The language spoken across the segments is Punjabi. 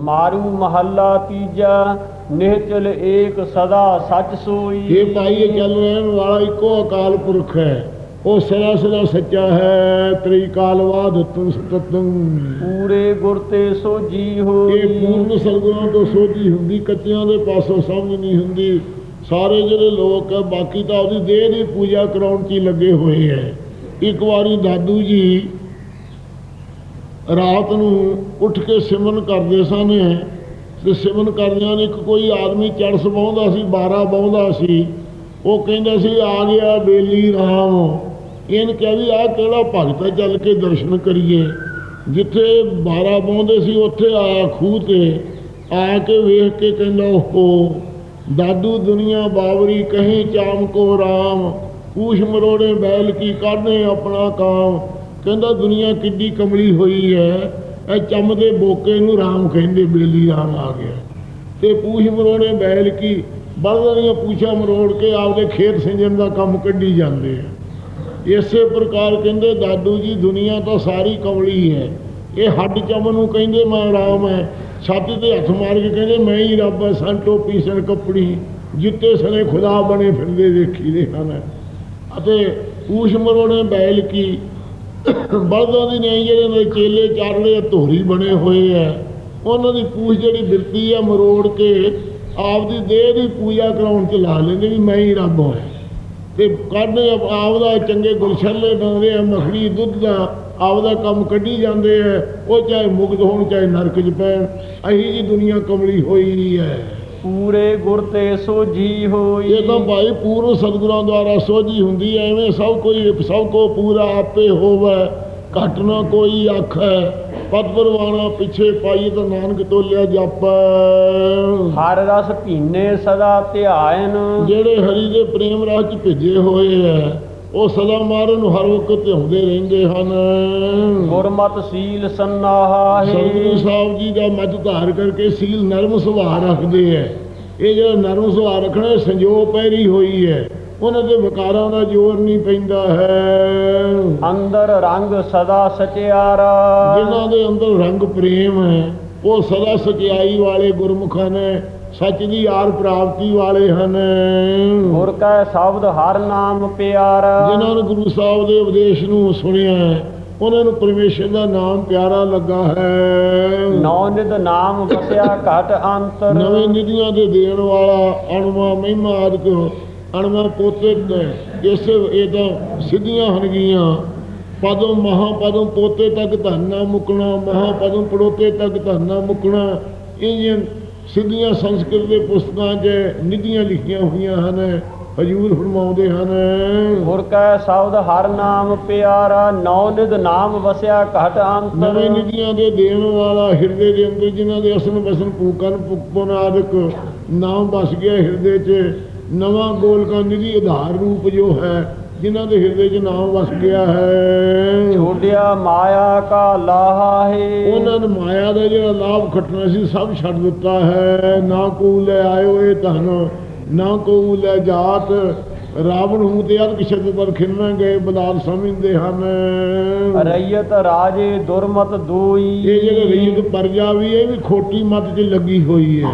ਮਾਰੂ ਮਹੱਲਾ ਤੀਜਾ ਨਿਹਚਲ ਏਕ ਸਦਾ ਸੱਚ ਸੋਈ। ਇਹ ਭਾਈ ਇਹ ਚੱਲ ਰਹਿਣ ਵਾਲਾ ਇੱਕੋ ਅਕਾਲ ਪੁਰਖ ਹੈ। ਉਹ ਸਦਾ ਸਦਾ ਸੱਚਾ ਹੈ ਤ੍ਰੀ ਕਾਲਵਾਦ ਤੂੰ ਸਤਤੰ ਪੂਰੇ ਗੁਰ ਤੇ ਸੋਜੀ ਹੋਈ। ਇਹ ਪੂਰਨ ਸਰਗੁਣਾਂ ਤੋਂ ਸੋਝੀ ਹੁੰਦੀ ਕੱਚਿਆਂ ਦੇ ਪਾਸੋਂ ਸਮਝ ਨਹੀਂ ਹੁੰਦੀ। ਸਾਰੇ ਜਿਹੜੇ ਲੋਕ ਬਾਕੀ ਤਾਂ ਉਹਦੀ ਦੇਹ ਦੀ ਪੂਜਾ ਕਰਾਉਣ 'ਚ ਲੱਗੇ ਹੋਏ ਹੈ। ਇੱਕ ਵਾਰੀ ਦਾਦੂ ਜੀ ਰਾਤ ਨੂੰ ਉੱਠ ਕੇ ਸਿਮਰਨ ਕਰਦੇ ਸਨ ਤੇ ਸਿਮਰਨ ਕਰਦਿਆਂ ਨੇ ਇੱਕ ਕੋਈ ਆਦਮੀ ਚੜਸ ਬਾਉਂਦਾ ਸੀ 12 ਬਾਉਂਦਾ ਸੀ। ਉਹ ਕਹਿੰਦਾ ਸੀ, ਆ ਗਿਆ ਬੇਲੀ ਰਾਮ। ਇਹਨ ਕਿਹਾ ਵੀ ਆ ਕਿਹੜਾ ਭਗਤ ਹੈ? ਚੱਲ ਕੇ ਦਰਸ਼ਨ ਕਰੀਏ। ਜਿੱਥੇ 12 ਬਾਉਂਦੇ ਸੀ, ਉੱਥੇ ਆਇਆ ਖੂਹ ਤੇ। ਆ ਕੇ ਵੇਖ ਕੇ ਕਹਿੰਦਾ, ਓਹੋ, ਦਾਦੂ ਦੁਨੀਆ ਬਾਵਰੀ, ਕਹੀਂ ਚਾਮ ਕੋ ਰਾਮ। ਪੂਛ ਮਰੋੜੇ ਬੈਲ ਕੀ ਕਾਢੇ ਆਪਣਾ ਕਾਮ। ਕਹਿੰਦਾ ਦੁਨੀਆ ਕਿੱਡੀ ਕਮਲੀ ਹੋਈ ਹੈ, ਇਹ ਚੰਮ ਦੇ ਬੋਕੇ ਨੂੰ ਰਾਮ ਕਹਿੰਦੇ ਬੇਲੀ ਰਾਮ ਆ ਗਿਆ। ਤੇ ਪੂਛ ਮਰੋੜੇ ਬੈਲ ਕੀ, ਬਲਦਾਂ ਦੀਆਂ ਪੂਛਾਂ ਮਰੋੜ ਕੇ ਆਪਦੇ ਖੇਤ ਸਿੰਜਣ ਦਾ ਕੰਮ ਕੱਢੀ ਜਾਂਦੇ ਆ। ਇਸੇ ਪ੍ਰਕਾਰ ਕਹਿੰਦੇ, ਦਾਦੂ ਜੀ, ਦੁਨੀਆ ਤਾਂ ਸਾਰੀ ਕਮਲੀ ਹੈ। ਇਹ ਹੱਡ ਚਮ ਨੂੰ ਕਹਿੰਦੇ, ਮੈਂ ਰਾਮ ਹੈ। ਛਾਤੀ ਤੇ ਹੱਥ ਮਾਰ ਕੇ ਕਹਿੰਦੇ, ਮੈਂ ਹੀ ਰੱਬ ਹਾਂ, ਸਨ ਟੋਪੀ ਕੱਪੜੀ, ਜਿੱਤੇ ਸਨੇ ਖੁਦਾ ਬਣੇ ਫਿਰਦੇ ਦੇਖੀ ਦੇ ਹਨ। ਅਤੇ ਪੂਛ ਮਰੋੜੇ ਬੈਲ ਕੀ ਬਲਦਾਂ ਦੀ ਨਹੀਂ ਜਿਹੜੇ ਨੇ ਚੇਲੇ ਚਾਰਲੇ, ਧੋਰੀ ਬਣੇ ਹੋਏ ਆ। ਉਹਨਾਂ ਦੀ ਪੂਛ ਜਿਹੜੀ ਬਿਰਤੀ ਆ, ਮਰੋੜ ਕੇ ਆਪਦੀ ਦੇਹ ਦੀ ਪੂਜਾ ਕਰਾਉਣ ਚ ਲਾ ਲੈਂਦੇ ਵੀ ਮੈਂ ਹੀ ਰੱਬ ਹਾਂ। ਤੇ ਕੱਢਦੇ ਆਪਦਾ ਚੰਗੇ ਗੁਲਸ਼ਲੇ ਬਣਦੇ ਆ, ਮੱਖਣੀ, ਦੁੱਧ ਦਾ ਆਪਦਾ ਕੰਮ ਕੱਢੀ ਜਾਂਦੇ ਆ। ਉਹ ਚਾਹੇ ਮੁਕਤ ਹੋਣ, ਚਾਹੇ ਨਰਕ 'ਚ ਪੈਣ। ਅਹੀ ਜੀ ਦੁਨੀਆ ਕਮਲੀ ਹੋਈ ਹੈ। ਪੂਰੇ ਗੁਰ ਤੇ ਸੋਜੀ ਹੋਈ। ਇਹ ਤਾਂ ਭਾਈ ਪੂਰਨ ਸਤਿਗੁਰਾਂ ਦੁਆਰਾ ਸੋਝੀ ਹੁੰਦੀ ਐ ਐਵੇਂ ਸਭ ਕੋਈ ਸਭ ਕੋ ਪੂਰਾ ਆਪੇ ਹੋਵੇ ਘਟ ਨਾ ਕੋਈ ਆਖੈ ਪਦ ਪਰਵਾਣਾ ਪਿੱਛੇ ਪਾਈ ਤਾਂ ਨਾਨਕ ਤੋਲਿਆ ਜਾਪੈ। ਹਰ ਰਸ ਭੀਨੇ ਸਦਾ ਧਿਆਇਨ ਜਿਹੜੇ ਹਰੀ ਦੇ ਪ੍ਰੇਮ ਰਾਹ ਚ ਭਿੱਜੇ ਹੋਏ ਐ ਉਹ ਸਦਾ ਮਾਰਨ ਨੂੰ ਹਰ ਵਕਤ ਧਿਆਉਂਦੇ ਰਹਿੰਦੇ ਹਨ। ਗੁਰਮਤ ਸੀਲ ਸੰਨਾਹਾ। ਸਤਿਗੁਰੂ ਸਾਹਿਬ ਜੀ ਦਾ ਮੱਝ ਧਾਰ ਕਰਕੇ ਸੀਲ ਨਰਮ ਸੁਭਾਅ ਰੱਖਦੇ ਐ। ਇਹ ਜਿਹੜਾ ਨਰਮ ਸੁਭਾਅ ਰੱਖਣਾ ਸੰਜੋਗ ਪੈਰੀ ਹੋਈ ਹੈ ਉਹਨਾਂ ਦੇ ਵਿਕਾਰਾਂ ਦਾ ਜ਼ੋਰ ਨਹੀਂ ਪੈਂਦਾ ਹੈ। ਅੰਦਰ ਰੰਗ ਸਦਾ ਸਚਿਆਰਾ। ਜਿਨ੍ਹਾਂ ਦੇ ਅੰਦਰ ਰੰਗ ਪ੍ਰੇਮ ਹੈ ਉਹ ਸਦਾ ਸਚਾਈ ਵਾਲੇ ਗੁਰਮੁਖਾਂ ਨੇ ਸੱਚ ਦੀ ਆਰ ਪ੍ਰਾਪਤੀ ਵਾਲੇ ਹਨ। ਗੁਰ ਕੈ ਸ਼ਬਦ ਹਰ ਨਾਮ ਪਿਆਰਾ। ਜਿਨ੍ਹਾਂ ਨੇ ਗੁਰੂ ਸਾਹਿਬ ਦੇ ਉਪਦੇਸ਼ ਨੂੰ ਸੁਣਿਆ ਉਹਨਾਂ ਨੂੰ ਪਰਮੇਸ਼ਰ ਦਾ ਨਾਮ ਪਿਆਰਾ ਲੱਗਾ ਹੈ। ਨੌ ਨਿਧ ਨਾਮ ਵਸਿਆ ਘਟ ਅੰਤਰ। ਨਵੇਂ ਨਿਧੀਆਂ ਦੇ ਦੇਣ ਵਾਲਾ ਅਣਵਾ ਮਹਿਮਾ ਆਦਿਕ ਅਣਵਾ ਪੋਤੇ ਇਸ ਇਹ ਤਾਂ ਸਿੱਧੀਆਂ ਹਨ ਗੀਆਂ ਪਦੋਂ ਮਹਾਪਦੋਂ ਪੋਤੇ ਤੱਕ ਧੰਨਾ ਮੁਕਣਾ ਮਹਾਪਦੋਂ ਪੜੋਤੇ ਤੱਕ ਧੰਨਾ ਮੁਕਣਾ ਇਹ ਸਿੱਧੀਆਂ ਸੰਸਕ੍ਰਿਤ ਦੇ ਪੁਸਤਕਾਂ 'ਚ ਨਿਧੀਆਂ ਲਿਖੀਆਂ ਹੋਈਆਂ ਹਨ ਹਜੂਰ ਫਰਮਾਉਂਦੇ ਹਨ। ਗੁਰ ਕੈ ਸ਼ਬਦ ਹਰ ਨਾਮ ਪਿਆਰਾ ਨੌ ਨਿਧ ਨਾਮ ਵਸਿਆ ਘਟ ਨਵੇਂ ਅੰਤਰ ਨਿਧੀਆਂ ਦੇ ਦੇਣ ਵਾਲਾ ਹਿਰਦੇ ਦੇ ਅੰਦਰ ਜਿਨ੍ਹਾਂ ਦੇ ਅਸਨ ਬਸਨ ਪੂਕਨ ਪੁਕਪਨ ਆਦਿਕ ਨਾਮ ਵਸ ਗਿਆ ਹਿਰਦੇ 'ਚ ਨਵਾਂ ਗੋਲਕਾਂ ਨਿਧੀ ਆਧਾਰ ਰੂਪ ਜੋ ਹੈ ਜਿਨ੍ਹਾਂ ਦੇ ਹਿਰਦੇ 'ਚ ਨਾਮ ਵਸ ਗਿਆ ਹੈ। ਛੋੜਿਆ ਮਾਇਆ ਕਾ ਲਾਹਾ ਹੈ। ਉਹਨਾਂ ਨੇ ਮਾਇਆ ਦਾ ਜਿਹੜਾ ਲਾਭ ਖੱਟਣਾ ਸੀ ਸਭ ਛੱਡ ਦਿੱਤਾ ਹੈ। ਨਾ ਕੋ ਲੈ ਆਇਓ ਇਹ ਧਨ ਨਾ ਕੋ ਲੈ ਜਾਤ। ਰਾਵਣ ਹੂੰ ਤੇ ਅਰਕ ਸ਼ਬਦ ਪਰ ਖਿੰਨਾ ਗਏ ਬਲਾਲ ਸਮਝਦੇ ਹਨ। ਰਈਅਤ ਰਾਜੇ ਦੁਰਮਤ ਦੋਈ। ਇਹ ਜਿਹੜੇ ਰੀਤ ਪਰਜਾ ਵੀ ਇਹ ਵੀ ਖੋਟੀ ਮੱਤ 'ਚ ਲੱਗੀ ਹੋਈ ਹੈ।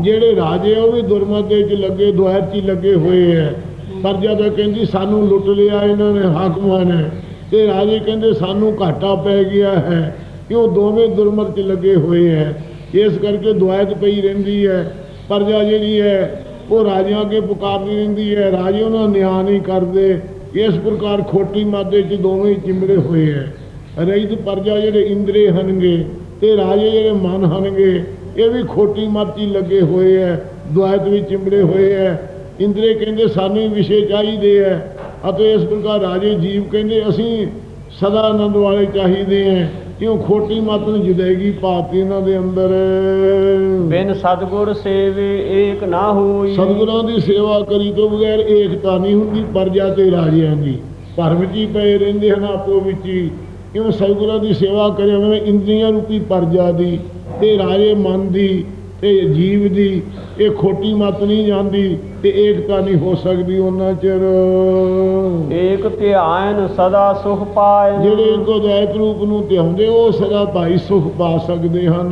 ਜਿਹੜੇ ਰਾਜੇ ਉਹ ਵੀ ਦੁਰਮਤ ਦੇ 'ਚ ਲੱਗੇ ਦੁਆਰ 'ਚ ਲੱਗੇ ਹੋਏ ਹੈ। ਪਰਜਾ ਤਾਂ ਕਹਿੰਦੀ ਸਾਨੂੰ ਲੁੱਟ ਲਿਆ ਇਹਨਾਂ ਨੇ, ਹਾਕਮਾਂ ਨੇ। ਤੇ ਰਾਜੇ ਕਹਿੰਦੇ ਸਾਨੂੰ ਘਾਟਾ ਪੈ ਗਿਆ ਹੈ। ਕਿ ਉਹ ਦੋਵੇਂ ਦੁਰਮਤ 'ਚ ਲੱਗੇ ਹੋਏ ਹੈ। ਇਸ ਕਰਕੇ ਦੁਆਇਤ ਪਈ ਰਹਿੰਦੀ ਹੈ। ਪਰਜਾ ਜਿਹੜੀ ਹੈ, ਉਹ ਰਾਜਿਆਂ ਅੱਗੇ ਪੁਕਾਰਦੀ ਰਹਿੰਦੀ ਹੈ। ਰਾਜੇ ਉਹਨਾਂ ਨਿਆਂ ਨਹੀਂ ਕਰਦੇ। ਇਸ ਪ੍ਰਕਾਰ ਖੋਟੀ ਮਾਦੇ 'ਚ ਦੋਵੇਂ ਹੀ ਚਿੰਬੜੇ ਹੋਏ ਹੈ। ਰਈਤ ਪਰਜਾ ਜਿਹੜੇ ਇੰਦਰੇ ਹਨਗੇ ਤੇ ਰਾਜੇ ਜਿਹੜੇ ਮਨ ਹਨਗੇ, ਇਹ ਵੀ ਖੋਟੀ ਮੱਤੀ ਲੱਗੇ ਹੋਏ ਹੈ। ਦੁਆਇਤ ਵੀ ਚਿੰਬੜੇ ਹੋਏ ਹੈ। ਇੰਦਰੇ ਕਹਿੰਦੇ ਸਾਨੂੰ ਵਿਸ਼ੇ ਚਾਹੀਦੇ ਐ ਅਤੇ ਇਸ ਪ੍ਰਕਾਰ ਰਾਜੇ ਜੀਵ ਕਹਿੰਦੇ ਅਸੀਂ ਸਦਾ ਆਨੰਦ ਵਾਲੇ ਚਾਹੀਦੇ ਐ। ਕਿਉਂ ਖੋਟੀ ਮੱਤ ਨੂੰ ਜੁਦਾਈਗੀ ਪਾਤੀ ਇਹਨਾਂ ਦੇ ਅੰਦਰ? ਬਿਨ ਸਤਗੁਰ ਸੇਵੇ ਏਕ ਨਾ ਹੋਈ। ਸਤਿਗੁਰਾਂ ਦੀ ਸੇਵਾ ਕਰੀ ਤੋਂ ਬਗੈਰ ਏਕਤਾ ਨਹੀਂ ਹੁੰਦੀ ਪਰਜਾ ਤੇ ਰਾਜਿਆਂ ਦੀ। ਭਰਮ ਹੀ ਪਏ ਰਹਿੰਦੇ ਹਨ ਆਪੋ ਵਿੱਚ ਹੀ। ਕਿਉਂ ਸਤਿਗੁਰਾਂ ਦੀ ਸੇਵਾ ਕਰੇ ਉਹਨਾਂ ਇੰਦਰੀਆਂ ਰੂਪੀ ਪਰਜਾ ਦੀ ਤੇ ਰਾਜੇ ਮਨ ਦੀ। ਤੇ ਜੀਵ ਦੀ ਇਹ ਖੋਟੀ ਮਤ ਨਹੀਂ ਜਾਂਦੀ ਤੇ ਏਕਤਾ ਨਹੀਂ ਹੋ ਸਕਦੀ ਉਹਨਾਂ ਚਿਰ। ਏਕ ਧਿਆਨ ਸਦਾ ਸੁਖ ਪਾਏ। ਜਿਹੜੇ ਇੱਕੋ ਦਾਇਕ ਰੂਪ ਨੂੰ ਧਿਆਉਂਦੇ ਉਹ ਸਦਾ ਭਾਈ ਸੁਖ ਪਾ ਸਕਦੇ ਹਨ।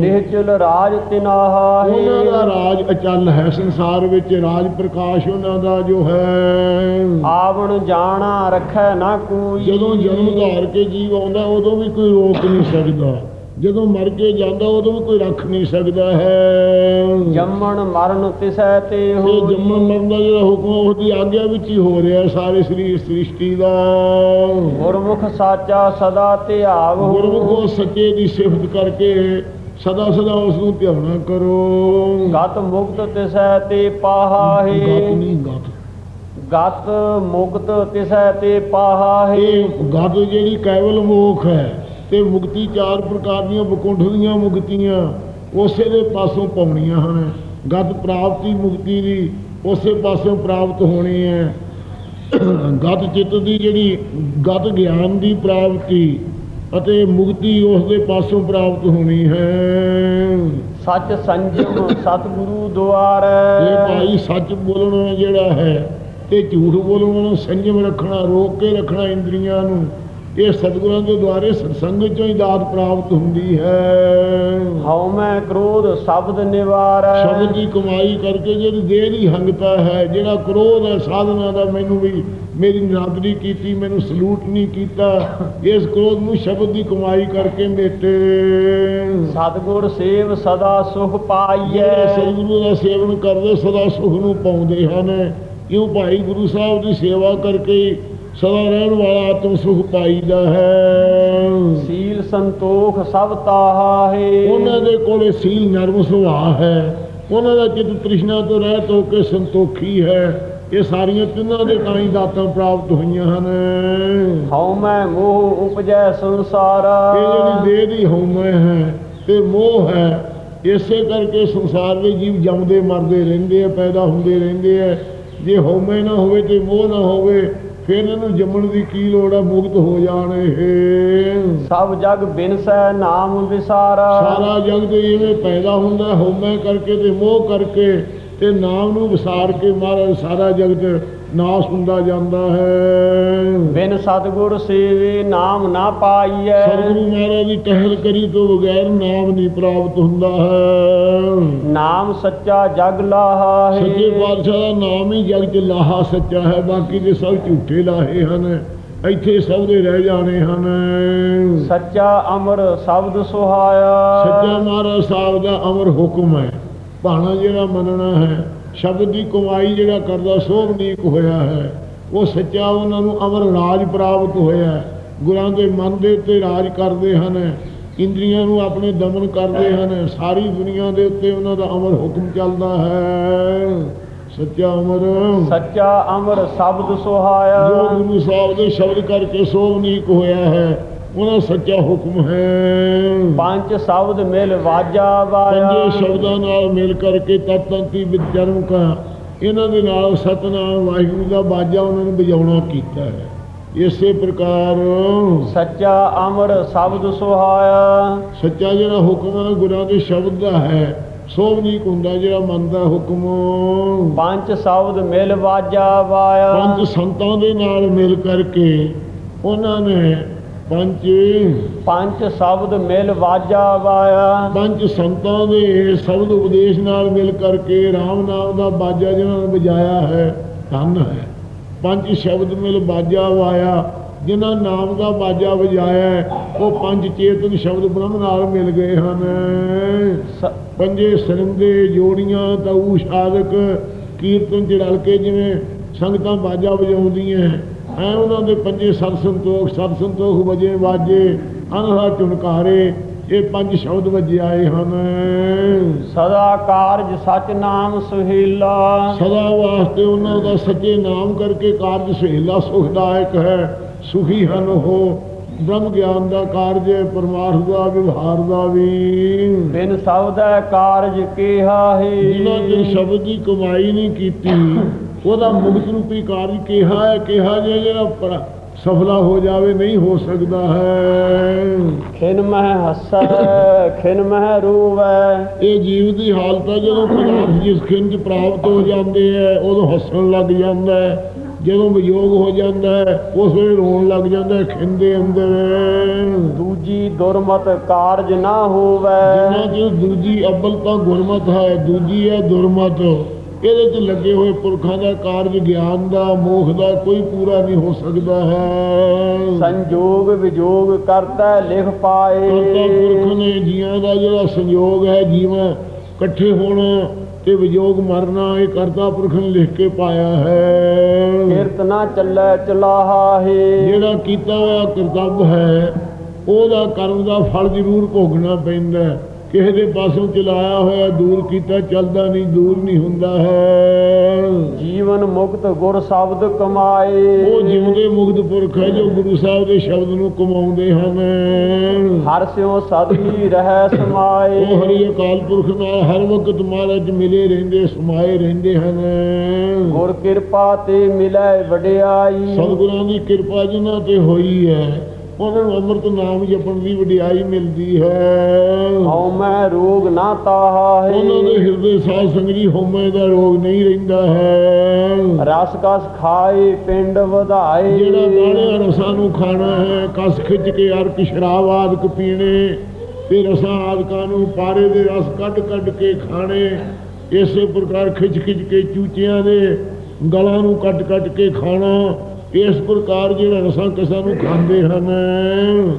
ਨਿਹਚਲ ਰਾਜ ਤਿਨਾਹਾ ਉਹਨਾਂ ਦਾ ਹੈ ਰਾਜ ਅਚਲ ਹੈ ਸੰਸਾਰ ਵਿੱਚ ਰਾਜ ਪ੍ਰਕਾਸ਼ ਉਹਨਾਂ ਦਾ ਜੋ ਹੈ। ਆਵਣ ਜਾਣਾ ਰੱਖੈ ਨਾ ਕੋਈ। ਜਦੋਂ ਜਨਮ ਧਾਰ ਕੇ ਜੀਵ ਆਉਂਦਾ ਉਦੋਂ ਵੀ ਕੋਈ ਰੋਕ ਨਹੀਂ ਸਕਦਾ। ਜਦੋਂ ਮਰ ਕੇ ਜਾਂਦਾ ਉਦੋਂ ਵੀ ਕੋਈ ਰੱਖ ਨਹੀਂ ਸਕਦਾ ਹੈ। ਜੰਮਣ ਮਰਨ ਤਿਸੈ ਤੇ ਇਹ ਹੋਈ। ਜੰਮਣ ਮਰਨ ਦਾ ਜਿਹੜਾ ਹੁਕਮ ਹੈ, ਉਹਦੀ ਆਗਿਆ ਵਿੱਚ ਹੀ ਹੋ ਰਿਹਾ ਸਾਰੇ ਸਰੀਰ ਸ੍ਰਿਸ਼ਟੀ ਦਾ। ਗੁਰਮੁਖ ਸਾਚਾ ਸਦਾ ਧਿਆਵ ਗੁਰਮੁਖੋ ਸੱਚੇ ਦੀ ਸਿਫਤ ਕਰਕੇ ਸਦਾ ਸਦਾ ਉਸ ਨੂੰ ਧਿਆਉਣਾ ਕਰੋ। ਗਤ ਮੁਕਤ ਤਿਸੈ ਤੇ ਪਾਹਾ ਗਤ ਹੈ ਨਹੀਂ ਗਤ। ਗਤ ਮੁਕਤ ਤਿਸੈ ਤੇ ਪਾਹਾ ਹੈ ਇਹ ਗਤ ਜਿਹੜੀ ਕੇਵਲ ਮੋਖ ਹੈ ਤੇ ਮੁਕਤੀ ਚਾਰ ਪ੍ਰਕਾਰ ਦੀਆਂ ਬਕੁੰਠ ਦੀਆਂ ਮੁਕਤੀਆਂ ਉਸੇ ਦੇ ਪਾਸੋਂ ਪਾਉਣੀਆਂ ਹਨ। ਗਤ ਪ੍ਰਾਪਤੀ ਮੁਕਤੀ ਦੀ ਉਸੇ ਪਾਸੋਂ ਪ੍ਰਾਪਤ ਹੋਣੀ ਹੈ। ਗਤ ਚਿੱਤ ਦੀ ਜਿਹੜੀ ਗਤ ਗਿਆਨ ਦੀ ਪ੍ਰਾਪਤੀ ਅਤੇ ਮੁਕਤੀ ਉਸ ਦੇ ਪਾਸੋਂ ਪ੍ਰਾਪਤ ਹੋਣੀ ਹੈ। ਸੱਚ ਸੰਜਮ ਸਤਿਗੁਰੂ ਦੁਆਰ। ਇਹ ਭਾਈ ਸੱਚ ਬੋਲਣਾ ਜਿਹੜਾ ਹੈ ਤੇ ਝੂਠ ਬੋਲਣ ਨੂੰ ਸੰਜਮ ਰੱਖਣਾ ਰੋਕ ਕੇ ਰੱਖਣਾ ਇੰਦਰੀਆਂ ਨੂੰ ਇਹ ਸਤਿਗੁਰਾਂ ਦੇ ਦੁਆਰੇ ਸਤਸੰਗ ਚੋਂ ਹੀ ਦਾਤ ਪ੍ਰਾਪਤ ਹੁੰਦੀ ਹੈ। ਹਉ ਮੈਂ ਕ੍ਰੋਧ ਸ਼ਬਦ ਨਿਵਾਰੈ। ਸ਼ਬਦ ਦੀ ਕਮਾਈ ਕਰਕੇ ਜਿਹੜੀ ਦੇਹ ਦੀ ਹੰਗਤਾ ਹੈ ਜਿਹੜਾ ਕ੍ਰੋਧ ਹੈ ਸਾਧਨਾ ਦਾ ਮੈਨੂੰ ਵੀ ਮੇਰੀ ਨਿਰਾਦਰੀ ਕੀਤੀ ਮੈਨੂੰ ਸਲੂਟ ਨਹੀਂ ਕੀਤਾ ਇਸ ਕ੍ਰੋਧ ਨੂੰ ਸ਼ਬਦ ਦੀ ਕਮਾਈ ਕਰਕੇ ਮੇਟੇ। ਸਤਿਗੁਰ ਸੇਵ ਸਦਾ ਸੁਖ ਪਾਈਐ। ਸਤਿਗੁਰੂ ਦਾ ਸੇਵਨ ਕਰਦੇ ਸਦਾ ਸੁਖ ਨੂੰ ਪਾਉਂਦੇ ਹਨ। ਕਿਉਂ ਭਾਈ ਗੁਰੂ ਸਾਹਿਬ ਦੀ ਸੇਵਾ ਕਰਕੇ ਸਦਾ ਰਹਿਣ ਵਾਲਾ ਆਤਮ ਸੁਖ ਪਾਈਦਾ ਹੈ। ਸੀਲ ਸੰਤੋਖ ਸਭ ਤਾਹਾ ਹੈ। ਉਹਨਾਂ ਦੇ ਕੋਲੇ ਸੀਲ ਨਰਮ ਸੁਭਾਅ ਹੈ। ਉਹਨਾਂ ਦਾ ਚਿੱਤ ਤ੍ਰਿਸ਼ਨਾ ਤੋਂ ਰਹਿਤ ਹੋ ਕੇ ਸੰਤੋਖੀ ਹੈ। ਇਹ ਸਾਰੀਆਂ ਤਿੰਨਾਂ ਦੇ ਤਾਂ ਹੀ ਦਾਤਾਂ ਪ੍ਰਾਪਤ ਹੋਈਆਂ ਹਨ। ਹਉ ਮੈਂ ਮੋਹ ਉਪਜੈ ਸੰਸਾਰ। ਇਹ ਜਿਹੜੀ ਦੇਹ ਦੀ ਹਉਮੈ ਹੈ ਤੇ ਮੋਹ ਹੈ ਇਸੇ ਕਰਕੇ ਸੰਸਾਰ ਦੇ ਜੀਵ ਜੰਮਦੇ ਮਰਦੇ ਰਹਿੰਦੇ ਆ ਪੈਦਾ ਹੁੰਦੇ ਰਹਿੰਦੇ ਆ। ਜੇ ਹਉਮੈ ਨਾ ਹੋਵੇ ਤੇ ਮੋਹ ਨਾ ਹੋਵੇ ਫਿਰ ਇਹਨੂੰ ਜੰਮਣ ਦੀ ਕੀ ਲੋੜ ਹੈ ਮੁਕਤ ਹੋ ਜਾਣ ਇਹ। ਸਭ ਜਗ ਬਿਨਸੈ ਨਾਮ ਵਿਸਾਰਾ। ਸਾਰਾ ਜਗਤ ਇਵੇਂ ਪੈਦਾ ਹੁੰਦਾ ਹਉਮੈ ਕਰਕੇ ਤੇ ਮੋਹ ਕਰਕੇ ਤੇ ਨਾਮ ਨੂੰ ਵਿਸਾਰ ਕੇ ਮਹਾਰਾਜ ਸਾਰਾ ਜਗਤ ਨਾਸ ਹੁੰਦਾ ਜਾਂਦਾ ਹੈ। ਬਿਨ ਸਤਿਗੁਰ ਸੇਵੇ ਨਾਮ ਨਾ ਪਾਈਐ। ਸਤਿਗੁਰੂ ਮਹਾਰਾਜ ਦੀ ਟਹਿਲ ਕਰੀ ਤੋਂ ਬਗੈਰ ਨਾਮ ਨਹੀਂ ਪ੍ਰਾਪਤ ਹੁੰਦਾ ਹੈ। ਨਾਮ ਸੱਚਾ ਜਗ ਲਾਹਾ ਹੈ। ਸੱਚੇ ਪਾਤਸ਼ਾਹ ਦਾ ਨਾਮ ਹੀ ਜਗ ਚ ਲਾਹਾ ਸੱਚਾ ਹੈ ਬਾਕੀ ਦੇ ਸਭ ਝੂਠੇ ਲਾਹੇ ਹਨ। ਇੱਥੇ ਸਭ ਦੇ ਰਹਿ ਜਾਣੇ ਹਨ। ਸੱਚਾ ਅਮਰ ਸ਼ਬਦ ਸੁਹਾਇਆ। ਸੱਚਾ ਮਹਾਰਾਜ ਸਾਹਿਬ ਦਾ ਅਮਰ ਹੁਕਮ ਹੈ। ਭਾਣਾ ਜਿਹੜਾ ਮੰਨਣਾ ਹੈ ਸ਼ਬਦ ਦੀ ਕਮਾਈ ਜਿਹੜਾ ਕਰਦਾ ਸੋਭਨੀਕ ਹੋਇਆ ਹੈ। ਉਹ ਸੱਚਾ ਉਹਨਾਂ ਨੂੰ ਅਮਰ ਰਾਜ ਪ੍ਰਾਪਤ ਹੋਇਆ ਹੈ। ਗੁਰਾਂ ਦੇ ਮਨ ਦੇ ਉੱਤੇ ਰਾਜ ਕਰਦੇ ਹਨ। ਇੰਦਰੀਆਂ ਨੂੰ ਆਪਣੇ ਦਮਨ ਕਰਦੇ ਹਨ। ਸਾਰੀ ਦੁਨੀਆ ਦੇ ਉੱਤੇ ਉਹਨਾਂ ਦਾ ਅਮਰ ਹੁਕਮ ਚੱਲਦਾ ਹੈ। ਸੱਚਾ ਅਮਰ। ਸੱਚਾ ਅਮਰ ਸ਼ਬਦ ਜੋ ਸੁਹਾਇਆ ਗੁਰੂ ਸਾਹਿਬ ਦੇ ਸ਼ਬਦ ਕਰਕੇ ਸੋਭਨੀਕ ਹੋਇਆ ਹੈ। ਉਹਨਾਂ ਸੱਚਾ ਹੁਕਮ ਹੈ। ਪੰਜ ਸ਼ਬਦ ਮਿਲ ਵਾਜਾ ਵਾਇਆ। ਪੰਜੇ ਸ਼ਬਦਾਂ ਨਾਲ ਮਿਲ ਕਰਕੇ ਤਤੰਤੀ ਵਿੱਚ ਜਨਮ ਕਾ ਇਹਨਾਂ ਦੇ ਨਾਲ ਸਤਨਾਮ ਵਾਹਿਗੁਰੂ ਦਾ ਬਾਜਾ ਉਹਨਾਂ ਨੇ ਵਜਾਉਣਾ ਕੀਤਾ ਹੈ। ਇਸੇ ਪ੍ਰਕਾਰ ਸੱਚਾ ਅਮਰ ਸ਼ਬਦ ਸੁਹਾਇਆ। ਸੱਚਾ ਜਿਹੜਾ ਹੁਕਮ ਹੈ ਗੁਰਾਂ ਦੇ ਸ਼ਬਦ ਦਾ ਹੈ। ਸੋਭਨੀਕ ਹੁੰਦਾ ਜਿਹੜਾ ਮੰਨਦਾ ਹੁਕਮ। ਪੰਜ ਸ਼ਬਦ ਮਿਲ ਵਾਜਾ ਵਾਇਆ। ਪੰਜ ਸੰਤਾਂ ਦੇ ਨਾਲ ਮਿਲ ਕਰਕੇ ਉਹਨਾਂ ਨੇ ਪੰਜ। ਪੰਜ ਸ਼ਬਦ ਮਿਲ ਵਾਜਾ ਵਾਇਆ। ਪੰਜ ਸੰਤਾਂ ਦੇ ਸ਼ਬਦ ਉਪਦੇਸ਼ ਨਾਲ ਮਿਲ ਕਰਕੇ RAM ਨਾਮ ਦਾ ਬਾਜਾ ਜਿਹਨਾਂ ਨੇ ਵਜਾਇਆ ਹੈ ਧੰਨ ਹੈ। ਪੰਜ ਸ਼ਬਦ ਮਿਲ ਬਾਜਾ ਵਾਇਆ ਜਿਨ੍ਹਾਂ ਨਾਮ ਦਾ ਬਾਜਾ ਵਜਾਇਆ ਉਹ ਪੰਜ ਚੇਤਨ ਸ਼ਬਦ ਬ੍ਰਹਮ ਨਾਲ ਮਿਲ ਗਏ ਹਨ। ਪੰਜੇ ਸਰਿੰਦੇ ਜੋੜੀਆਂ ਤਾਊ ਸਾਧਕ ਕੀਰਤਨ ਚ ਰਲ ਕੇ ਜਿਵੇਂ ਸੰਗਤਾਂ ਬਾਜਾ ਵਜਾਉਂਦੀਆਂ ਐ ਉਹਨਾਂ ਦੇ ਪੰਜੇ ਸਤ ਸੰਤੋਖ ਸਤ ਸੰਤੋਖ ਵਜੇ ਵਾਜੇ ਅਨਹਰਾ ਝੁਨਕਾਰੇ ਇਹ ਪੰਜ ਸ਼ਬਦ ਵਜਿਆਏ ਹਨ। ਸਦਾ ਕਾਰਜ ਸਚ ਨਾਮ ਸੁਹੇਲਾ। ਸਦਾ ਵਾਸਤੇ ਉਹਨਾਂ ਦਾ ਸੱਚੇ ਨਾਮ ਕਰਕੇ ਕਾਰਜ ਸੁਹੇਲਾ ਸੁਖਦਾਇਕ ਹੈ। ਸੁਖੀ ਹਨ ਉਹ ਬ੍ਰਹਮ ਗਿਆਨ ਦਾ ਕਾਰਜ ਹੈ ਪਰਮਾਰਥ ਦਾ ਵਿਵਹਾਰ ਦਾ ਵੀ। ਬਿਨ ਸਬਦੈ ਕਾਰਜ ਕੀਹਾ ਜਿਨ੍ਹਾਂ ਹੈ ਨੇ ਸ਼ਬਦ ਦੀ ਕਮਾਈ ਨਹੀਂ ਕੀਤੀ ਉਹਦਾ ਮੁਕਤ ਰੂਪੀ ਕਾਰਜ ਕਿਹਾ ਹੈ ਕਿਹਾ ਜੇ ਜਿਹੜਾ ਸਫਲਾ ਹੋ ਜਾਵੇ ਨਹੀਂ ਹੋ ਸਕਦਾ ਹੈ। ਖਿਨ ਮਹਿ ਹੱਸੈ ਖਿਨ ਮਹਿ ਰੂਵੈ। ਇਹ ਜੀਵ ਦੀ ਹਾਲਤ ਹੈ ਜਦੋਂ ਪਦਾਰਥ ਜਿਸ ਖਿੰਨ ਚ ਪ੍ਰਾਪਤ ਹੋ ਜਾਂਦੇ ਹੈ ਉਦੋਂ ਹੱਸਣ ਲੱਗ ਜਾਂਦਾ ਹੈ। ਜਦੋਂ ਵਿਯੋਗ ਹੋ ਜਾਂਦਾ ਹੈ ਉਸ ਵੇਲੇ ਰੋਣ ਲੱਗ ਜਾਂਦਾ ਹੈ ਖਿੰਨ ਦੇ ਅੰਦਰ। ਦੂਜੀ ਦੁਰਮਤ ਕਾਰਜ ਨਾ ਹੋਵੈ। ਜਿਨ੍ਹਾਂ ਚ ਦੂਜੀ ਅਬਲ ਤਾਂ ਗੁਰਮਤ ਹੈ ਦੂਜੀ ਹੈ ਦੁਰਮਤ। ਇਹਦੇ ਚ ਲੱਗੇ ਹੋਏ ਪੁਰਖਾਂ ਦਾ ਕਾਰਜ ਗਿਆਨ ਦਾ ਮੋਖ ਦਾ ਕੋਈ ਪੂਰਾ ਨਹੀਂ ਹੋ ਸਕਦਾ ਹੈ। ਸੰਜੋਗ ਵਿਜੋਗ ਕਰਤਾ ਲਿਖ ਪਾਏ। ਕਰਤਾ ਪੁਰਖ ਨੇ ਜੀਵਾਂ ਦਾ ਜਿਹੜਾ ਸੰਯੋਗ ਹੈ ਜੀਵਾਂ ਇਕੱਠੇ ਹੋਣਾ ਤੇ ਵਿਯੋਗ ਮਰਨਾ ਇਹ ਕਰਤਾ ਪੁਰਖ ਨੇ ਲਿਖ ਕੇ ਪਾਇਆ ਹੈ। ਕਿਰਤ ਨਾ ਚੱਲੈ ਚਲਾਹਾ ਹੈ ਜਿਹੜਾ ਕੀਤਾ ਹੋਇਆ ਕਰਤੱਵ ਹੈ ਉਹਦਾ ਕਰਮ ਦਾ ਫਲ ਜ਼ਰੂਰ ਭੋਗਣਾ ਪੈਂਦਾ ਹੈ। ਕਿਸੇ ਦੇ ਪਾਸੋਂ ਚਲਾਇਆ ਹੋਇਆ ਦੂਰ ਕੀਤਾ ਚੱਲਦਾ ਨਹੀਂ ਦੂਰ ਨਹੀਂ ਹੁੰਦਾ ਹੈ। ਜੀਵਨ ਮੁਕਤ ਗੁਰ ਸ਼ਬਦ ਕਮਾਏ। ਉਹ ਜਿਉਂਦੇ ਮੁਕਤ ਪੁਰਖ ਹੈ ਜੋ ਗੁਰੂ ਸਾਹਿਬ ਦੇ ਸ਼ਬਦ ਨੂੰ ਕਮਾਉਂਦੇ ਹਨ। ਹਰ ਸਿਉ ਸਦੀ ਰਹਿ ਸਮਾਏ। ਉਹ ਹਰੀ ਅਕਾਲ ਪੁਰਖ ਨਾਲ ਹਰ ਵਕਤ ਮਹਾਰਾਜ ਮਿਲੇ ਰਹਿੰਦੇ ਸਮਾਏ ਰਹਿੰਦੇ ਹਨ। ਗੁਰ ਕਿਰਪਾ ਤੇ ਮਿਲੈ ਵਡਿਆਈ। ਸਤਿਗੁਰਾਂ ਦੀ ਕਿਰਪਾ ਜਿਨ੍ਹਾਂ ਤੇ ਹੋਈ ਹੈ ਉਹਨਾਂ ਨੂੰ ਅੰਮ੍ਰਿਤ ਨਾਮ ਜਪਣ ਦੀ ਵਡਿਆਈ ਮਿਲਦੀ ਹੈ। ਹਉ ਮੈਂ ਰੋਗ ਨਾ ਤਾਹਾ ਉਹਨਾਂ ਦੇ ਹੈ ਹਿਰਦੇ ਸਾਧ ਸੰਗਰੀ ਹਉਮੈ ਦਾ ਰੋਗ ਨਹੀਂ ਰਹਿੰਦਾ ਹੈ। ਰਸ ਕਸ ਖਾਏ ਪਿੰਡ ਵਧਾਏ। ਜਿਹੜਾ ਬਾਣਿਆ ਰਸਾਂ ਨੂੰ ਖਾਣਾ ਹੈ ਕਸ ਖਿੱਚ ਕੇ ਅਰਕ ਸ਼ਰਾਬ ਆਦਿਕ ਪੀਣੇ ਤੇ ਰਸਾਂ ਆਦਿਕਾਂ ਨੂੰ ਪਾਰੇ ਦੇ ਰਸ ਕੱਢ ਕੱਢ ਕੇ ਖਾਣੇ ਇਸੇ ਪ੍ਰਕਾਰ ਖਿੱਚ ਖਿੱਚ ਕੇ ਚੂਚਿਆਂ ਦੇ ਗਲਾਂ ਨੂੰ ਕੱਟ ਕੱਟ ਕੇ ਖਾਣਾ ਇਸ ਪ੍ਰਕਾਰ ਜਿਹੜਾ ਰਸਾਂ ਕਸਾਂ ਨੂੰ ਖਾਂਦੇ ਹਨ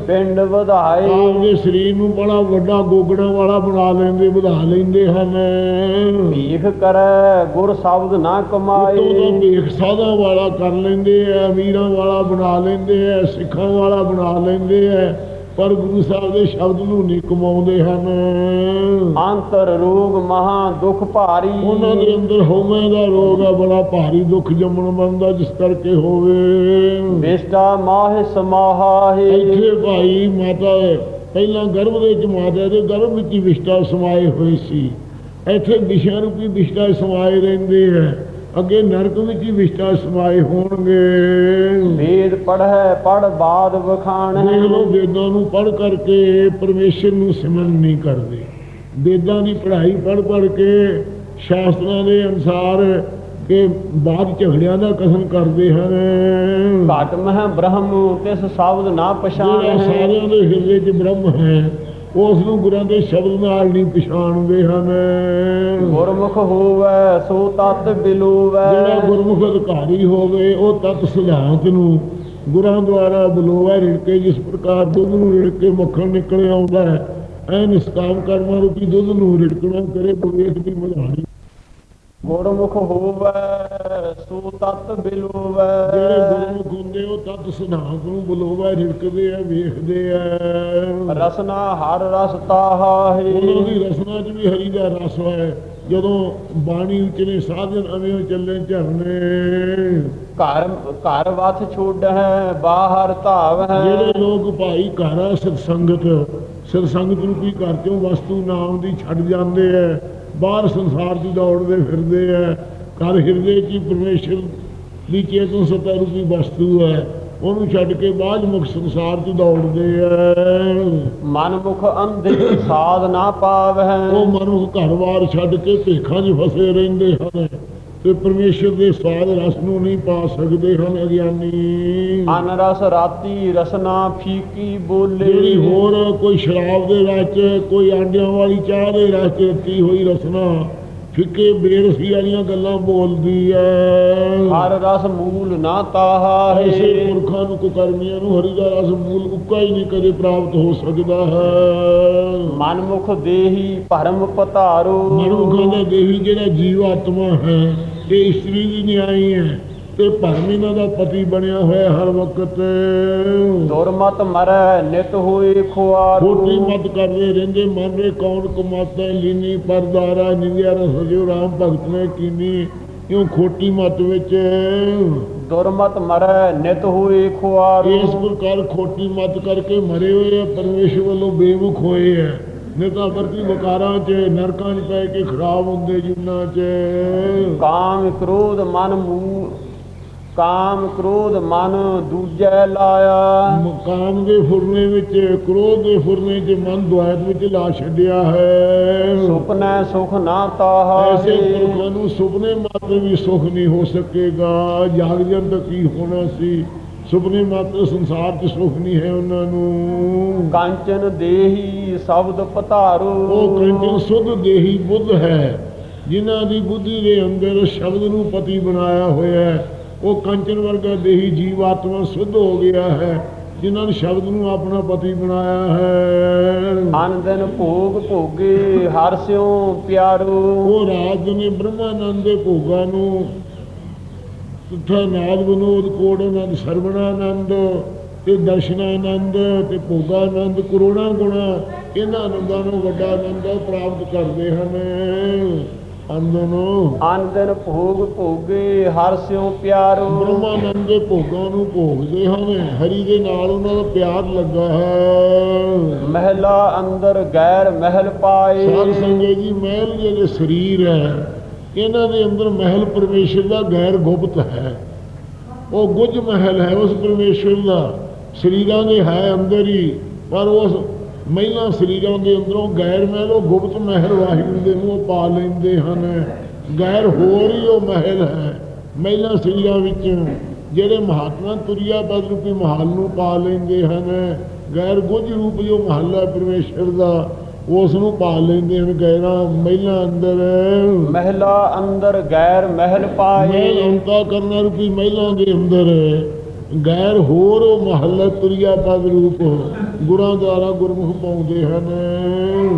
ਪਿੰਡ ਵਧਾਏ। ਆਪਦੇ ਸਰੀਰ ਨੂੰ ਬੜਾ ਵੱਡਾ ਗੋਗੜਾਂ ਵਾਲਾ ਬਣਾ ਲੈਂਦੇ ਵਧਾ ਲੈਂਦੇ ਹਨ। ਭੀਖ ਕਰੈ ਗੁਰ ਸ਼ਬਦ ਨਾ ਉਤੋਂ ਦਾ ਕਮਾਏ ਭੇਖ ਸਾਧਾਂ ਵਾਲਾ ਕਰ ਲੈਂਦੇ ਆ ਅਮੀਰਾਂ ਵਾਲਾ ਬਣਾ ਲੈਂਦੇ ਆ ਸਿੱਖਾਂ ਵਾਲਾ ਬਣਾ ਲੈਂਦੇ ਆ ਪਰ ਗੁਰੂ ਸਾਹਿਬ ਦੇ ਸ਼ਬਦ ਨੂੰ ਨਹੀਂ ਕਮਾਉਂਦੇ ਹਨ। ਅੰਤਰ ਰੋਗ ਮਹਾ ਦੁਖ ਭਾਰੀ। ਉਹਨਾਂ ਦੇ ਅੰਦਰ ਹਉਮੈ ਦਾ ਰੋਗ ਆ ਬੜਾ ਭਾਰੀ ਦੁੱਖ ਜੰਮਣ ਬੰਦਾ ਜਿਸ ਕਰਕੇ ਹੋਵੇ। ਵਿਸ਼ਟਾ ਮਾਹਿ ਸਮਾਹਾ ਹੈ ਇੱਥੇ ਭਾਈ ਮਾਤਾ ਪਹਿਲਾਂ ਗਰਭ ਦੇ ਵਿੱਚ ਮਾਤਾ ਦੇ ਗਰਭ ਵਿੱਚ ਹੀ ਵਿਸ਼ਟਾ ਸਮਾਏ ਹੋਏ ਸੀ। ਇੱਥੇ ਵਿਸ਼ਾ ਰੂਪੀ ਵਿਸ਼ਟਾ ਸਮਾਏ ਰਹਿੰਦੇ ਆ ਅੱਗੇ ਨਰਕ ਵਿੱਚ ਹੀ ਵਿਸ਼ਟਾ ਸਮਾਏ ਹੋਣਗੇ। ਵੇਦ ਪੜ੍ਹੈ ਪੜ ਬਾਦ ਵਖਾਣ ਹੈ। ਲਓ ਵੇਦਾਂ ਨੂੰ ਪੜ੍ਹ ਕਰਕੇ ਪਰਮੇਸ਼ਰ ਨੂੰ ਸਿਮਰਨ ਨਹੀਂ ਕਰਦੇ। ਵੇਦਾਂ ਦੀ ਪੜ੍ਹਾਈ ਪੜ੍ਹ ਪੜ੍ਹ ਕੇ ਸ਼ਾਸਤਰਾਂ ਦੇ ਅਨੁਸਾਰ ਕਿ ਬਾਦ ਝਗੜਿਆਂ ਦਾ ਕਥਨ ਕਰਦੇ ਹਨ। ਘਟ ਮਹਿ ਬ੍ਰਹਮ ਤਿਸ ਸ਼ਬਦ ਨਾ ਪਛਾਣ। ਸਾਰਿਆਂ ਦੇ ਹਿਰਦੇ 'ਚ ਬ੍ਰਹਮ ਹੈ ਉਸ ਨੂੰ ਗੁਰਾਂ ਦੇ ਸ਼ਬਦ ਨਾਲ ਨਹੀਂ ਪਛਾਣਦੇ ਹਨ। ਗੁਰਮੁਖ ਹੋਵੈ ਸੋ ਤਤ ਜਿਹੜਾ ਬਿਲੋਵੈ ਗੁਰਮੁਖ ਅਧਿਕਾਰੀ ਹੋਵੇ ਉਹ ਤਤ ਸਿਧਾਂਤ ਨੂੰ ਗੁਰਾਂ ਦੁਆਰਾ ਬਲੋਵਾ ਰਿੜਕੇ ਜਿਸ ਪ੍ਰਕਾਰ ਦੁੱਧ ਨੂੰ ਰਿੜਕੇ ਮੱਖਣ ਨਿਕਲ ਆਉਂਦਾ ਹੈ ਐ ਨਿਸਕਾਮ ਕਰਮਾਂ ਰੂਪੀ ਦੁੱਧ ਨੂੰ ਰਿੜਕਣਾ ਕਰੇ ਬਵੇਤ ਦੀ ਮਧਾਣੀ ਗੁਰਮੁਖ ਹੋਵੈ ਸੋ ਤਤ ਜਿਹੜੇ ਬਿਲੋਵੈ ਗੁਰਮੁਖ ਹੁੰਦੇ ਉਹ ਤਤ ਸਿਧਾਂਤ ਨੂੰ ਬਲੋਵਾ ਰਿੜਕਦੇ ਆ ਵੇਖਦੇ ਆ। ਰਸਨਾ ਹਰ ਰਸ ਤਾਹਾ ਉਹਨਾਂ ਹੈ ਦੀ ਰਸਨਾ 'ਚ ਵੀ ਹਰੀ ਦਾ ਰਸ ਹੈ। ਜਦੋਂ ਬਾਣੀ ਉਚਨੇ ਸਾਧਨ ਅਵੇਂ ਚੱਲੇ ਝਰਨੇ। ਘਰ ਘਰ ਵਸ ਛੋੜ ਹੈ ਬਾਹਰ ਧਾਵ ਜਿਹੜੇ ਹੈ ਲੋਕ ਭਾਈ ਘਰ ਆ ਸਤਸੰਗਤ ਸਤਸੰਗਤ ਰੂਪੀ ਘਰ ਚੋਂ ਵਸਤੂ ਨਾਮ ਦੀ ਛੱਡ ਜਾਂਦੇ ਐ ਬਾਹਰ ਸੰਸਾਰ 'ਚ ਦੌੜਦੇ ਫਿਰਦੇ ਐ ਘਰ ਹਿਰਦੇ 'ਚ ਪਰਮੇਸ਼ਰ ਦੀ ਚੇਤਨ ਸਤਾ ਰੂਪੀ ਵਸਤੂ ਹੈ ਉਹਨੂੰ ਛੱਡ ਕੇ ਬਾਹਰ ਮੁਖ ਸੰਸਾਰ 'ਚ ਦੌੜਦੇ ਐ ਮਨ ਮੁਖ ਅੰਧੇ ਸਾਧ ਨਾ ਪਾਵੈ ਉਹ ਮਨੁੱਖ ਘਰ-ਬਾਰ ਛੱਡ ਕੇ ਭੇਖਾਂ 'ਚ ਫਸੇ ਰਹਿੰਦੇ ਹਨ। ਤੇ ਪਰਮੇਸ਼ਰ ਦੇ ਸਵਾਦ ਰਸ ਨੂੰ ਨਹੀਂ ਪਾ ਸਕਦੇ ਹਨ ਅਗਿਆਨੀ। ਅਨ ਰਸ ਰਾਤੀ ਰਸਨਾ ਫੀਕੀ ਬੋਲੇ। ਜਿਹੜੀ ਹੋਰ ਕੋਈ ਸ਼ਰਾਬ ਦੇ ਵਿੱਚ ਕੋਈ ਆਂਡਿਆਂ ਵਾਲੀ ਚਾਹ ਦੇ ਵਿੱਚ ਰੱਤੀ ਹੋਈ ਰਸਨਾ ਫਿੱਕੇ ਬੇਰਸੀ ਵਾਲੀਆਂ ਗੱਲਾਂ ਬੋਲਦੀ ਐ। ਹਰ ਰਸ ਮੂਲ ਨਾ ਤਾਹਾ ਹੈ। ਪੁਰਖਾਂ ਨੂੰ ਕੁਕਰਮੀਆਂ ਨੂੰ ਹਰੀ ਦਾ ਰਸ ਮੂਲ ਉੱਕਾ ਹੀ ਨਹੀਂ ਕਦੇ ਪ੍ਰਾਪਤ ਹੋ ਸਕਦਾ ਹੈ। ਮਨ ਮੁਖ ਦੇਹੀ ਭਰਮ ਪਧਾਰੋ ਮਨੁੱਖਾਂ ਦਾ ਦੇਹੀ ਜਿਹੜਾ ਜੀਵ ਆਤਮਾ ਹੈ ਇਹ ਇਸਤਰੀ ਦੀ ਨਿਆਈ ਹੈ ਤੇ ਭਰਮ ਇਹਨਾਂ ਦਾ ਪਤੀ ਬਣਿਆ ਹੋਇਆ ਹਰ ਵਕਤ। ਦੁਰਮਤ ਮਰੈ ਨਿਤ ਹੋਏ ਖੋਟੀ ਖੁਆਰੂ ਮਤ ਕਰਦੇ ਰਹਿੰਦੇ ਮਨ ਕੌਣ ਕਮਾਤਾ ਲੀਨੀ ਪਰਦਾਰਾ ਨਿੰਦਿਆ ਰ ਸਜੋ ਰਾਮ ਭਗਤ ਨੇ ਕੀਨੀ ਕਿਉਂ ਖੋਟੀ ਮਤ ਵਿੱਚ। ਦੁਰਮਤ ਮਰੈ ਨਿਤ ਹੋਏ ਖੁਆਰੂ। ਇਸ ਪ੍ਰਕਾਰ ਖੋਟੀ ਮਤ ਕਰਕੇ ਮਰੇ ਹੋਏ ਆ ਪਰਮੇਸ਼ਰ ਵੱਲੋਂ ਬੇਮੁਖ ਹੋਏ ਆ। ਨਿਤਾ ਵਰਤੀ ਵਕਾਰਾਂ 'ਚ ਨਰਕਾਂ 'ਚ ਪੈ ਕੇ ਖਰਾਬ ਹੁੰਦੇ ਜਿੰਨਾਂ 'ਚ। ਕਾਮ ਕ੍ਰੋਧ ਮਨ ਮੂ ਕਾਮ ਕ੍ਰੋਧ ਮਨ ਦੂਜੈ ਲਾਇਆ। ਮਕਾਮ ਦੇ ਫੁਰਨੇ ਵਿੱਚ ਕ੍ਰੋਧ ਦੇ ਫੁਰਨੇ 'ਚ ਮਨ ਦੁਆਇਤ ਵਿੱਚ ਲਾ ਛੱਡਿਆ ਹੈ। ਸੁਪਨੈ ਸੁਖ ਨਾ ਐਸੇ ਤਾਹੇ ਪੁਰਖਾਂ ਨੂੰ ਸੁਪਨੇ ਮਾਤਰ ਵੀ ਸੁਖ ਨਹੀਂ ਹੋ ਸਕੇਗਾ। ਜਾਗਜਨ ਤਾਂ ਕੀ ਹੋਣਾ ਸੀ? ਸੁਪਨੇ ਮਾਤਰ ਸੰਸਾਰ 'ਚ ਸੁਖ ਨਹੀਂ ਹੈ ਉਹਨਾਂ ਨੂੰ। ਕੰਚਨ ਦੇਹੀ ਸ਼ਬਦ ਪਧਾਰੋ। ਉਹ ਕੰਚਨ ਸੁਧ ਦੇਹੀ ਬੁੱਧ ਹੈ ਜਿਨ੍ਹਾਂ ਦੀ ਬੁੱਧੀ ਦੇ ਅੰਦਰ ਸ਼ਬਦ ਨੂੰ ਪਤੀ ਬਣਾਇਆ ਹੋਇਆ ਹੈ। ਉਹ ਕੰਚਨ ਵਰਗਾ ਦੇਹੀ ਜੀਵਾਤਮਾ ਸੁਧ ਹੋ ਗਿਆ ਹੈ ਜਿਨ੍ਹਾਂ ਨੇ ਸ਼ਬਦ ਨੂੰ ਆਪਣਾ ਪਤੀ ਬਣਾਇਆ ਹੈ। ਅਨ ਦਿਨ ਭੋਗ ਭੋਗੇ ਹਰ ਸਿਉ ਪਿਆਰੋ। ਉਹ ਰਾਜ ਨੇ ਬ੍ਰਹਮਾਨੰਦ ਦੇ ਭੋਗਾਂ ਨੂੰ ਤੁਠਾ ਨਾਦ ਵਿਨੋਦ ਕੋੜ ਆਨੰਦ ਸਰਵਣਾਨੰਦ ਤੇ ਦਰਸ਼ਨਾਨੰਦ ਤੇ ਭੋਗਾਨੰਦ ਕਰੋੜਾਂ ਗੁਣਾ ਇਹਨਾਂ ਆਨੰਦਾਂ ਨੂੰ ਵੱਡਾ ਆਨੰਦ ਪ੍ਰਾਪਤ ਕਰਦੇ ਹਨ। ਅੰਦਨੋ ਅਨ ਦਿਨ ਭੋਗ ਭੋਗੇ ਹਰ ਸਿਉ ਪਿਆਰੋ। ਬ੍ਰਹਮਾਨੰਦ ਦੇ ਭੋਗਾਂ ਨੂੰ ਭੋਗਦੇ ਹਨ ਹਰੀ ਦੇ ਨਾਲ ਉਹਨਾਂ ਦਾ ਪਿਆਰ ਲੱਗਾ ਹੈ। ਮਹਿਲਾ ਅੰਦਰ ਗੈਰ ਮਹਿਲ ਪਾਏ। ਸਾਧ ਸੰਗਤ ਜੀ ਮਹਿਲ ਜਿਹੜੇ ਸਰੀਰ ਹੈ ਇਹਨਾਂ ਦੇ ਅੰਦਰ ਮਹਿਲ ਪਰਮੇਸ਼ਰ ਦਾ ਗੈਰ ਗੁਪਤ ਹੈ। ਉਹ ਗੁੱਜ ਮਹਿਲ ਹੈ, ਉਸ ਪਰਮੇਸ਼ਰ ਦਾ। ਸਰੀਰਾਂ ਦੇ ਹੈ ਅੰਦਰ ਹੀ, ਪਰ ਉਸ ਮਹਿਲਾ ਸਰੀਰਾਂ ਦੇ ਅੰਦਰੋਂ ਗੈਰ ਮਹਿਲ, ਉਹ ਗੁਪਤ ਮਹਿਲ ਵਾਹਿਗੁਰੂ ਦੇ ਨੂੰ ਉਹ ਪਾ ਲੈਂਦੇ ਹਨ। ਗੈਰ ਹੋਰ ਹੀ ਉਹ ਮਹਿਲ ਹੈ। ਮਹਿਲਾ ਸਰੀਰਾਂ ਵਿੱਚ ਜਿਹੜੇ ਮਹਾਤਮਾ ਤੁਰਿਆ ਪਦ ਰੂਪੀ ਮਹਾਲ ਨੂੰ ਪਾ ਲੈਂਦੇ ਹਨ। ਗੈਰ ਗੁੱਜ ਰੂਪ ਜੋ ਮਹੱਲ ਹੈ ਪਰਮੇਸ਼ਰ ਦਾ ਉਸ ਨੂੰ ਪਾ ਲੈਂਦੇ ਹਨ ਗੈਰਾਂ ਮਹਿਲਾ ਅੰਦਰ। ਮਹਿਲਾ ਅੰਦਰ ਗੈਰ ਮਹਿਲ ਪਾਏ। ਅੰਤਾ ਕਰਨਾ ਰੂਪੀ ਮਹਿਲਾ ਦੇ ਅੰਦਰ। ਗੈਰ ਹੋਰ ਉਹ ਮਹੱਲਾ ਤੁਰਿਆ ਪਦ ਰੂਪ। ਗੁਰਾਂ ਦੁਆਰਾ ਗੁਰਮੁਖ ਪਾਉਂਦੇ ਹਨ।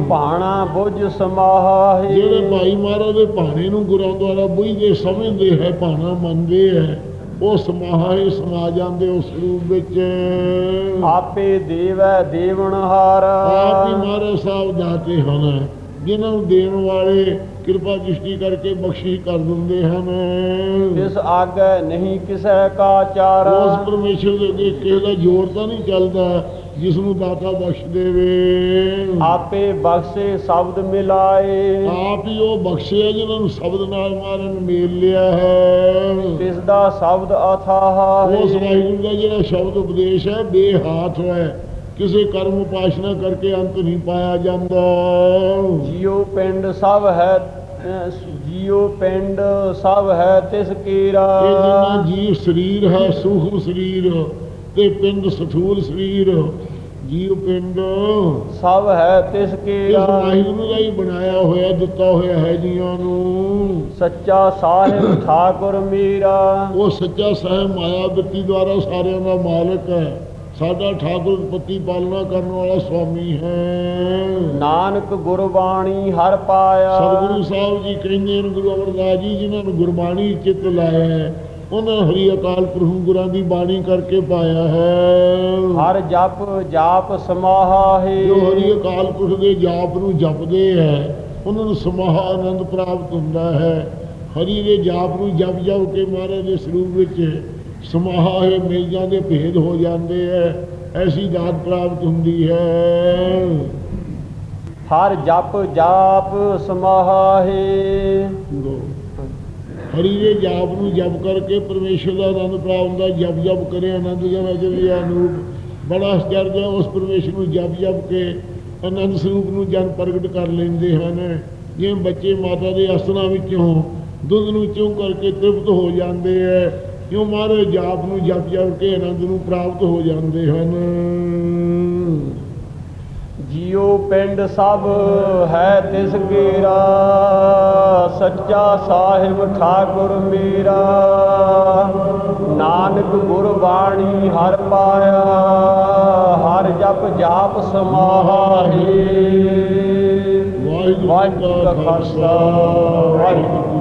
ਭਾਣਾ ਬੁਝ ਸਮਾਹੇ। ਜਿਹੜੇ ਭਾਈ ਮਹਾਰਾਜ ਦੇ ਭਾਣੇ ਨੂੰ ਗੁਰਾਂ ਦੁਆਰਾ ਬੁਝਦੇ ਸਮਝਦੇ ਹੈ ਭਾਣਾ ਮੰਨਦੇ ਹੈ ਉਹ ਸਮਾਹੇ ਸਮਾ ਜਾਂਦੇ ਉਸ ਰੂਪ ਵਿੱਚ। ਆਪੇ ਦੇਵੈ ਦੇਵਨਹਾਰ ਆਪ ਹੀ ਸਾਹਿਬ ਦਾਤੇ ਹਨ ਜਿਨ੍ਹਾਂ ਨੂੰ ਦੇਣ ਵਾਲੇ ਕਿਰਪਾ ਦ੍ਰਿਸ਼ਟੀ ਕਰਕੇ ਬਖਸ਼ਿਸ਼ ਕਰ ਦਿੰਦੇ ਹਨ। ਇਸ ਆਗੇ ਨਹੀਂ ਕਿਸੈ ਕਾ ਚਾਰ। ਉਸ ਪਰਮੇਸ਼ਰ ਦੇ ਅੱਗੇ ਕਿਸੇ ਦਾ ਜ਼ੋਰ ਤਾਂ ਨਹੀਂ ਚੱਲਦਾ ਜਿਸ ਨੂੰ ਦਾਤਾ ਬਖਸ਼ ਦੇਵੇ। ਆਪੇ ਬਖਸ਼ੇ ਸ਼ਬਦ ਮਿਲਾਏ। ਆਪ ਹੀ ਉਹ ਬਖਸ਼ਿਆ ਜਿਨ੍ਹਾਂ ਨੂੰ ਸ਼ਬਦ ਨਾਲ ਮਾਰਨ ਮੇਲ ਲਿਆ ਹੈ। ਤਿਸ ਦਾ ਸ਼ਬਦ ਅਥਾਹ ਉਸ ਵਾਹਿਗੁਰੂ ਦਾ ਜਿਹੜਾ ਸ਼ਬਦ ਉਪਦੇਸ਼ ਹੈ ਬੇਹਾਥ ਹੈ। ਕਿਸੇ ਕਰਮ ਉਪਾਸ਼ਨਾ ਕਰਕੇ ਅੰਤ ਨਹੀਂ ਪਾਇਆ ਜਾਂਦਾ। ਜੀਉ ਪਿੰਡ ਸਭ ਹੈ ਜੀਉ ਪਿੰਡ ਸਭ ਹੈ ਤਿਸ ਕੀਰਾ। ਇਹ ਜਿੰਨਾ ਜੀਵ ਸਰੀਰ ਹੈ ਸੂਖਮ ਸਰੀਰ ਤੇ ਪਿੰਡ ਸਥੂਲ ਸਰੀਰ। ਜੀਵ ਪਿੰਡ ਸਭ ਹੈ ਤਿਸ ਇਸ ਕੀਰਾ ਵਾਹਿਗੁਰੂ ਦਾ ਹੀ ਬਣਾਇਆ ਹੋਇਆ ਦਿੱਤਾ ਹੋਇਆ ਹੈ ਜੀਆਂ ਨੂੰ। ਸੱਚਾ ਸਾਹਿਬ ਠਾਕੁਰ ਮੀਰਾ। ਉਹ ਸੱਚਾ ਸਾਹਿਬ ਮਾਇਆ ਬਿਰਤੀ ਦੁਆਰਾ ਸਾਰਿਆਂ ਦਾ ਮਾਲਕ ਹੈ। ਸਾਡਾ ਠਾਕੁਰ ਪਤੀ ਪਾਲਣਾ ਕਰਨ ਵਾਲਾ ਸੁਆਮੀ ਹੈ। ਨਾਨਕ ਗੁਰਬਾਣੀ ਹਰ ਪਾਇਆ। ਸਤਿਗੁਰੂ ਸਾਹਿਬ ਜੀ ਕਹਿੰਦੇ ਨੇ ਗੁਰੂ ਅਮਰਦਾਸ ਜੀ ਜਿਨ੍ਹਾਂ ਨੂੰ ਗੁਰਬਾਣੀ ਚਿੱਤ ਲਾਇਆ ਹੈ ਉਹਨਾਂ ਹਰੀ ਅਕਾਲ ਪੁਰਖ ਗੁਰਾਂ ਦੀ ਬਾਣੀ ਕਰਕੇ ਪਾਇਆ ਹੈ। ਹਰ ਜਪ ਜਾਪ ਸਮਾਹੇ ਜੋ ਹਰੀ ਅਕਾਲ ਪੁਰਖ ਦੇ ਜਾਪ ਨੂੰ ਜਪਦੇ ਹੈ ਉਹਨਾਂ ਨੂੰ ਸਮਾਹ ਆਨੰਦ ਪ੍ਰਾਪਤ ਹੁੰਦਾ ਹੈ। ਹਰੀ ਦੇ ਜਾਪ ਨੂੰ ਜਪ ਜਪ ਕੇ ਮਹਾਰਾਜ ਦੇ ਸਰੂਪ ਵਿੱਚ ਸਮਾਹੇ ਮਿਲ ਜਾਂਦੇ ਭੇਦ ਹੋ ਜਾਂਦੇ ਹੈ ਐਸੀ ਦਾਤ ਪ੍ਰਾਪਤ ਹੁੰਦੀ ਹੈ ਹਰ ਜਪ ਜਾਪ ਸਮਾਹੇ ਦੋ। ਹਰੀ ਦੇ ਜਾਪ ਨੂੰ ਜਪ ਕਰਕੇ ਪਰਮੇਸ਼ਰ ਦਾ ਆਨੰਦ ਪ੍ਰਾਪਤ ਹੁੰਦਾ ਜਪ ਜਪ ਕਰੇ ਆਨੰਦ ਜਨ ਅਜਰਿ ਅਨੂਪ। ਬੜਾ ਆਸ਼ਚਰਜ ਹੈ ਉਸ ਪਰਮੇਸ਼ਰ ਨੂੰ ਜਪ ਜਪ ਕੇ ਆਨੰਦ ਸਰੂਪ ਨੂੰ ਜਨ ਪ੍ਰਗਟ ਕਰ ਲੈਂਦੇ ਹਨ। ਜਿਵੇਂ ਬੱਚੇ ਮਾਤਾ ਦੇ ਅਸਨਾ ਵਿੱਚੋਂ ਦੁੱਧ ਨੂੰ ਚੂੰ ਕਰਕੇ ਤ੍ਰਿਪਤ ਹੋ ਜਾਂਦੇ ਹੈ ਕਿਉਂ ਮਾਰੇ? ਜਾਪ ਨੂੰ ਜਪ ਜਪ ਕੇ ਆਨੰਦ ਨੂੰ ਪ੍ਰਾਪਤ ਹੋ ਜਾਂਦੇ ਹਨ। ਜੀਉ ਪਿੰਡ ਸਭ ਹੈ ਤਿਸ ਕੀਰਾ ਸੱਚਾ ਸਾਹਿਬ ਠਾਕੁਰ ਮੇਰਾ। ਨਾਨਕ ਗੁਰਬਾਣੀ ਹਰ ਪਾਇਆ ਹਰ ਜਪ ਜਾਪ ਸਮਾਹੇ ਵਾਹਿਗੁਰੂ ਵਾਹਿਗੁਰੂ ਕਾ ਖਾਲਸਾ। ਵਾਹਿਗੁਰੂ